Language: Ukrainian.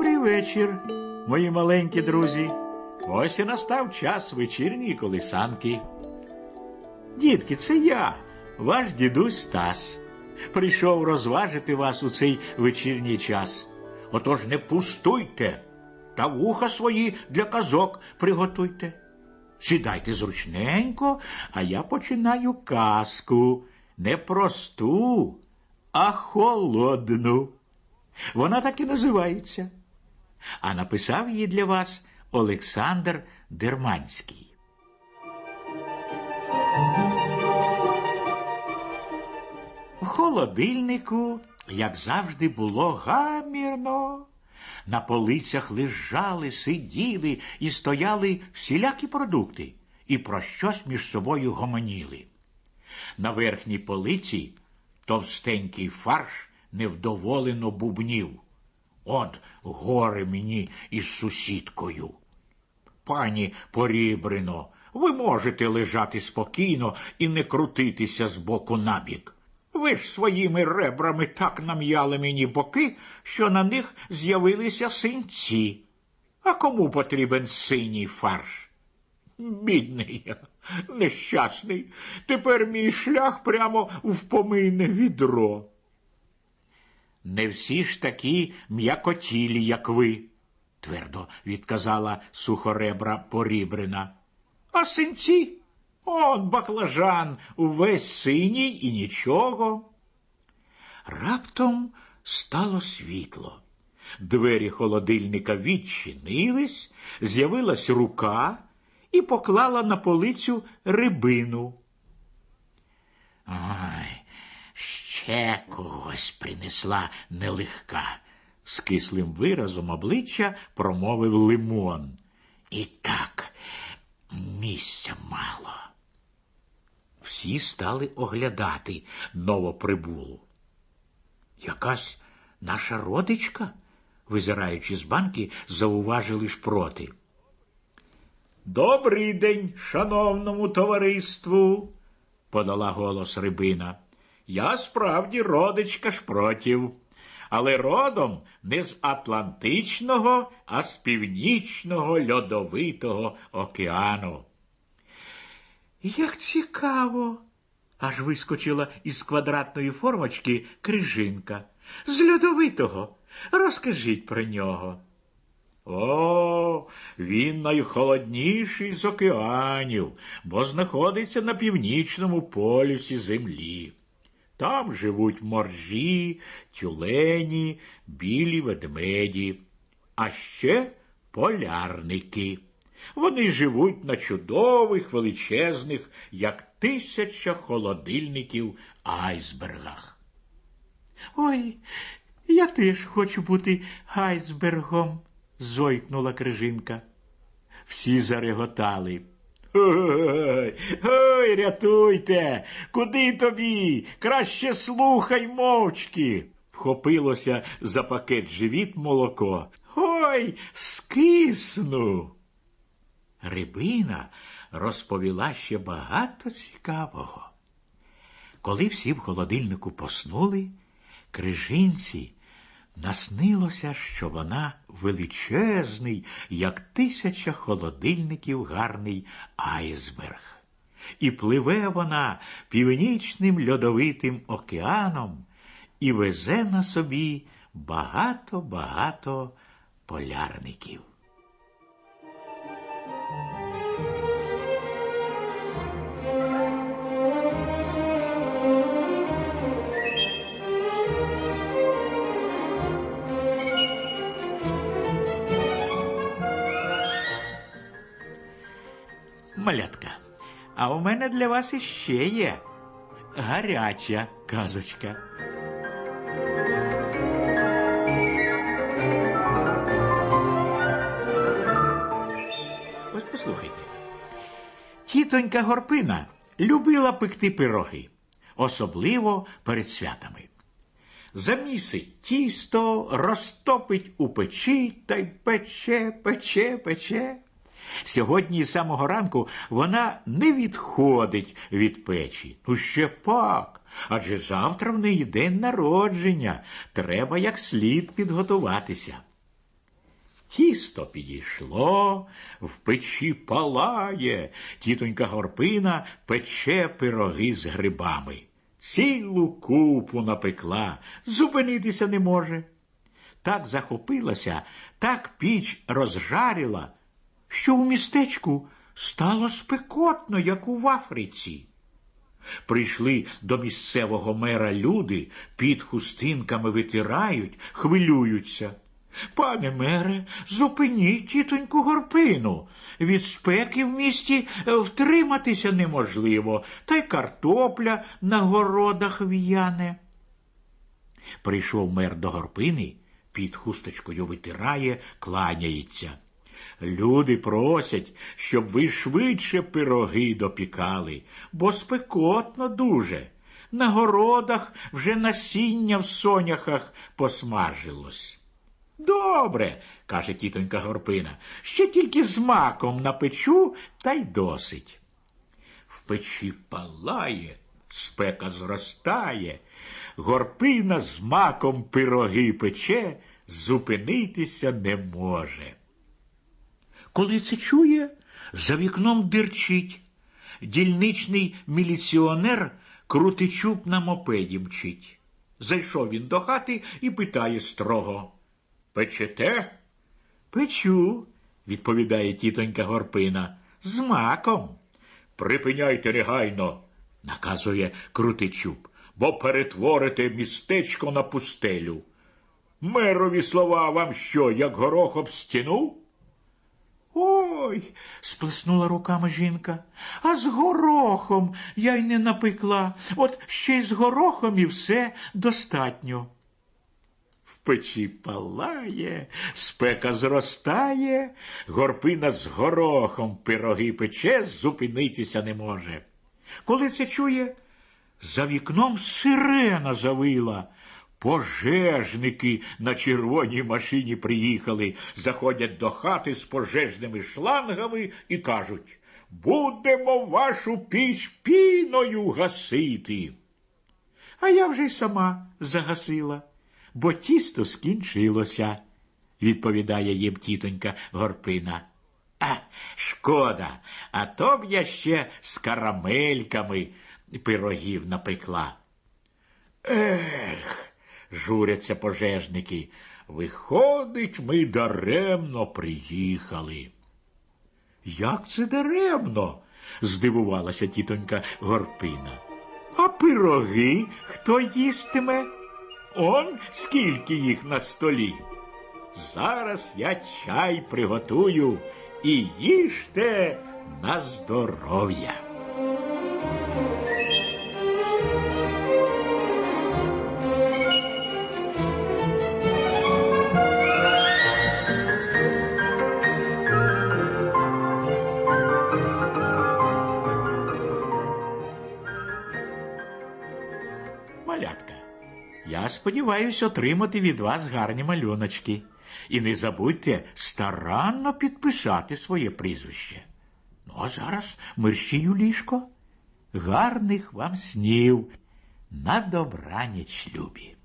Добрий вечір, мої маленькі друзі. Ось і настав час вечірньої колисанки. Дітки, це я, ваш дідусь Стас. Прийшов розважити вас у цей вечірній час. Отож не пустуйте та вуха свої для казок приготуйте. Сідайте зручненько, а я починаю казку. Не просту, а холодну. Вона так і називається. А написав її для вас Олександр Дерманський. В холодильнику, як завжди, було гамірно. На полицях лежали, сиділи і стояли всілякі продукти і про щось між собою гомоніли. На верхній полиці товстенький фарш невдоволено бубнів. От горе мені із сусідкою. Пані Порібрино, ви можете лежати спокійно і не крутитися з боку на бік. Ви ж своїми ребрами так нам'яли мені боки, що на них з'явилися синці. А кому потрібен синій фарш? Бідний я, нещасний. Тепер мій шлях прямо в помийне відро. Не всі ж такі м'якотілі, як ви, твердо відказала сухоребра Порібрина. А синці? Он баклажан увесь синій і нічого. Раптом стало світло. Двері холодильника відчинились, з'явилась рука і поклала на полицю рибину. Ой, ще когось принесла нелегка, з кислим виразом обличчя промовив лимон. І так місця мало. Всі стали оглядати новоприбулу. Якась наша родичка, визираючи з банки, зауважили шпроти. Добрий день, шановному товариству, подала голос рибина. Я справді родичка шпротів, але родом не з Атлантичного, а з північного льодовитого океану. Як цікаво. Аж вискочила із квадратної формочки крижинка. З льодовитого. Розкажіть про нього. О, він найхолодніший з океанів, бо знаходиться на північному полюсі землі. Там живуть моржі, тюлені, білі ведмеді, а ще полярники. Вони живуть на чудових, величезних, як тисяча холодильників айсбергах. Ой, я теж хочу бути айсбергом, зойкнула крижинка. Всі зареготали. Ой, ой, рятуйте, куди тобі? Краще слухай мовчки. Вхопилося за пакет живіт молоко. Ой, скисну. Рибина розповіла ще багато цікавого. Коли всі в холодильнику поснули, крижинці наснилося, що вона величезний, як тисяча холодильників гарний айсберг. І пливе вона північним льодовитим океаном і везе на собі багато-багато полярників. Малятка, а у мене для вас іще є гаряча казочка. Ось послухайте. Тітонька Горпина любила пекти пироги, особливо перед святами. Замісить тісто, розтопить у печі та й пече, пече, пече. Сьогодні з самого ранку вона не відходить від печі. Ну, ще пак. Адже завтра в неї день народження. Треба як слід підготуватися. Тісто підійшло, в печі палає, тітонька горпина пече пироги з грибами. Цілу купу напекла, зупинитися не може. Так захопилася, так піч розжарила, що у містечку стало спекотно, як у Африці. Прийшли до місцевого мера люди, під хустинками витирають, хвилюються. Пане мере, зупиніть тітоньку горпину. Від спеки в місті е, втриматися неможливо, та й картопля на городах в'яне. Прийшов мер до горпини, під хусточкою витирає, кланяється. Люди просять, щоб ви швидше пироги допікали, бо спекотно дуже. На городах вже насіння в соняхах посмажилось. Добре, каже тітонька Горпина, ще тільки з маком напечу, та й досить. В печі палає, спека зростає, горпина з маком пироги пече, зупинитися не може. Коли це чує, за вікном дирчить. Дільничний міліціонер крутичук на мопеді мчить. Зайшов він до хати і питає строго. Печете? Печу, відповідає тітонька Горпина. З маком. Припиняйте негайно, наказує Крутичук, бо перетворите містечко на пустелю. Мерові слова вам що, як горох об стіну? Ой, сплеснула руками жінка. А з горохом я й не напекла. От ще й з горохом і все достатньо. В печі палає, спека зростає, горпина з горохом пироги пече, зупинитися не може. Коли це чує, за вікном сирена завила. Пожежники на червоній машині приїхали, заходять до хати з пожежними шлангами і кажуть Будемо вашу піч піною гасити. А я вже й сама загасила, бо тісто скінчилося, відповідає їм тітонька Горпина. А, шкода, а то б я ще з карамельками пирогів напекла. Ех, журяться пожежники. Виходить, ми даремно приїхали. Як це даремно? здивувалася тітонька Горпина. А пироги хто їстиме? Он скільки їх на столі. Зараз я чай приготую і їжте на здоров'я. Сподіваюся отримати від вас гарні малюночки. І не забудьте старанно підписати своє прізвище. Ну, а зараз мерщію ліжко. Гарних вам снів на добраніч, любі.